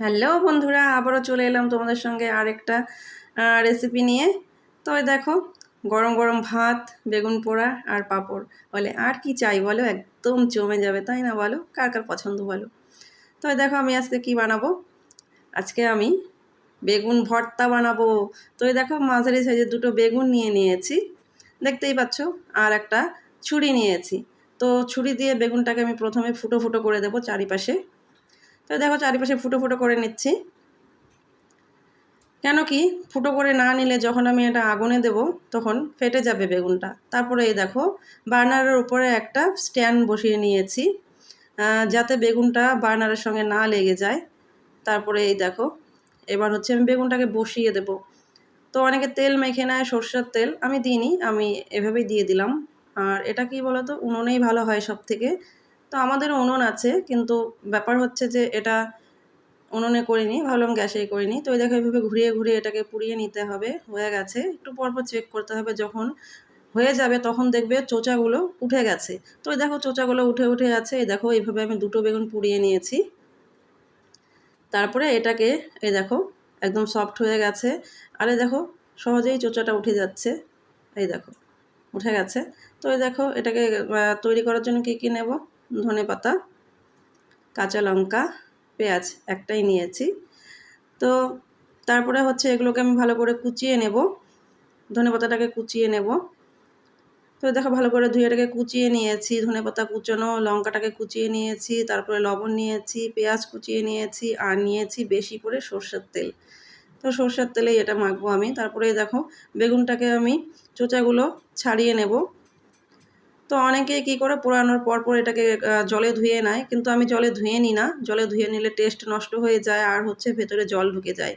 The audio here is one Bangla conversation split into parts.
হ্যালো বন্ধুরা, আবারও চলে এলাম তোমাদের সঙ্গে আরেকটা রেসিপি নিয়ে। তো দেখো, গরম গরম ভাত, বেগুন পোড়া আর পাঁপড়। বলে, আর কি চাই বলো? একদম জমে যাবে, তাই না বলো? কার কার পছন্দ বলো? তো দেখো আমি আজকে কি বানাবো? আজকে আমি বেগুন ভর্তা বানাবো। তো দেখো, মাঝারি সাইজের দুটো বেগুন নিয়ে নিয়েছি। দেখতেই পাচ্ছ? আর একটা ছুরি নিয়েছি। তো ছুরি দিয়ে বেগুনটাকে আমি প্রথমে ফুটো ফুটো করে দেবো চারিপাশে। তো দেখো চারিপাশে ফুটো ফুটো করে নিচ্ছি। কেন কি ফুটো করে না নিলে যখন আমি এটা আগুনে দেব, তখন ফেটে যাবে বেগুনটা। তারপরে এই দেখো, বার্নারের উপরে একটা স্ট্যান্ড বসিয়ে নিয়েছি যাতে বেগুনটা বার্নারের সঙ্গে না লেগে যায়। তারপরে এই দেখো, এবার হচ্ছে আমি বেগুনটাকে বসিয়ে দেব। তো অনেকে তেল মেখে নেয়, সর্ষের তেল, আমি দিইনি, আমি এভাবেই দিয়ে দিলাম। আর এটা কি বলতো, উনুনেই ভালো হয় সব থেকে তো আমাদেরও উনুন আছে, কিন্তু ব্যাপার হচ্ছে যে এটা উনুনে করিনি, ভাবলাম গ্যাসেই করিনি। তো ওই দেখো এইভাবে ঘুরিয়ে ঘুরিয়ে এটাকে পুড়িয়ে নিতে হবে, হয়ে গেছে। একটু পরপর চেক করতে হবে যখন হয়ে যাবে তখন দেখবে চোচাগুলো উঠে গেছে। তো ওই দেখো চোচাগুলো উঠে উঠে আছে, এই দেখো এইভাবে আমি দুটো বেগুন পুড়িয়ে নিয়েছি। তারপরে এটাকে, এই দেখো একদম সফট হয়ে গেছে। আরে দেখো সহজেই চোচাটা উঠে যাচ্ছে, এই দেখো উঠে গেছে। তো এই দেখো এটাকে তৈরি করার জন্য কী কী নেব? ধনে পাতা, কাঁচা লঙ্কা, পেঁয়াজ একটাই নিয়েছি। তো তারপরে হচ্ছে এগুলোকে আমি ভালো করে কুচিয়ে নেব। ধনে পাতাটাকে কুচিয়ে নেব। তো দেখো ভালো করে ধুয়েটাকে কুচিয়ে নিয়েছি। ধনে পাতা কুচানো, লঙ্কাটাকে কুচিয়ে নিয়েছি, তারপরে লবণ নিয়েছি, পেঁয়াজ কুচিয়ে নিয়েছি আর নিয়েছি বেশি করে সর্ষের তেল। তো সর্ষের তেলেই এটা মাখবো আমি। তারপরে দেখো বেগুনটাকে আমি চোচাগুলো ছাড়িয়ে নেব। তো অনেকে কী করে পোড়ানোর পর পর এটাকে জলে ধুয়ে নেয়। কিন্তু আমি জলে ধুয়ে নিই না। জলে ধুয়ে নিলে টেস্ট নষ্ট হয়ে যায় আর হচ্ছে ভেতরে জল ঢুকে যায়।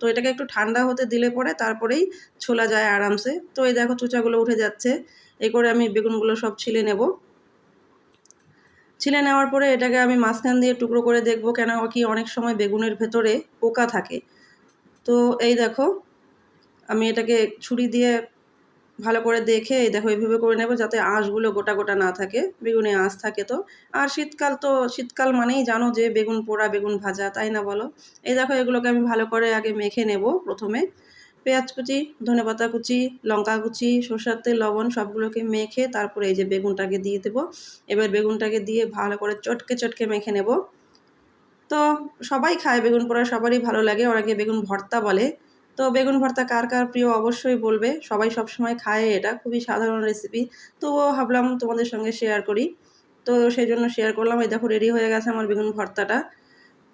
তো এটাকে একটু ঠান্ডা হতে দিলে পরে তারপরেই ছোলা যায় আরামসে। তো এই দেখো চোচাগুলো উঠে যাচ্ছে। এই করে আমি বেগুনগুলো সব ছিলে নেব। ছিলে নেওয়ার পরে এটাকে আমি মাঝখান দিয়ে টুকরো করে দেখব কেন কি অনেক সময় বেগুনের ভেতরে পোকা থাকে। তো এই দেখো, আমি এটাকে ছুরি দিয়ে ভালো করে দেখে দেখো এইভাবে করে নেব যাতে আঁশগুলো গোটা গোটা না থাকে, বেগুনে আঁশ থাকে তো। আর শীতকাল তো, শীতকাল মানেই জানো যে বেগুন পোড়া, বেগুন ভাজা, তাই না বলো? এই দেখো এগুলোকে আমি ভালো করে আগে মেখে নেব প্রথমে। পেঁয়াজ কুচি ধনে পাতা কুচি, লঙ্কা কুচি, সরষার তেল, লবণ সবগুলোকে মেখে তারপরে এই যে বেগুনটাকে দিয়ে দেবো। এবার বেগুনটাকে দিয়ে ভালো করে চটকে চটকে মেখে নেব। তো সবাই খায় বেগুন পোড়া, সবারই ভালো লাগে। অনেকে বেগুন ভর্তা বলে। তো বেগুন ভর্তা কার কার প্রিয় অবশ্যই বলবে। সবাই সব সময় খায় এটা, খুবই সাধারণ রেসিপি তবুও ভাবলাম তোমাদের সঙ্গে শেয়ার করি। তো সেই জন্য শেয়ার করলাম, এই দেখো রেডি হয়ে গেছে আমার বেগুন ভর্তাটা।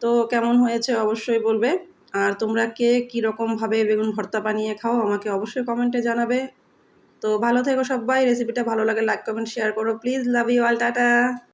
তো কেমন হয়েছে অবশ্যই বলবে। আর তোমরা কে কীরকমভাবে বেগুন ভর্তা বানিয়ে খাও আমাকে অবশ্যই কমেন্টে জানাবে। তো ভালো থেকো সবাই রেসিপিটা ভালো লাগে লাইক কমেন্ট শেয়ার করো। Please love you all tata.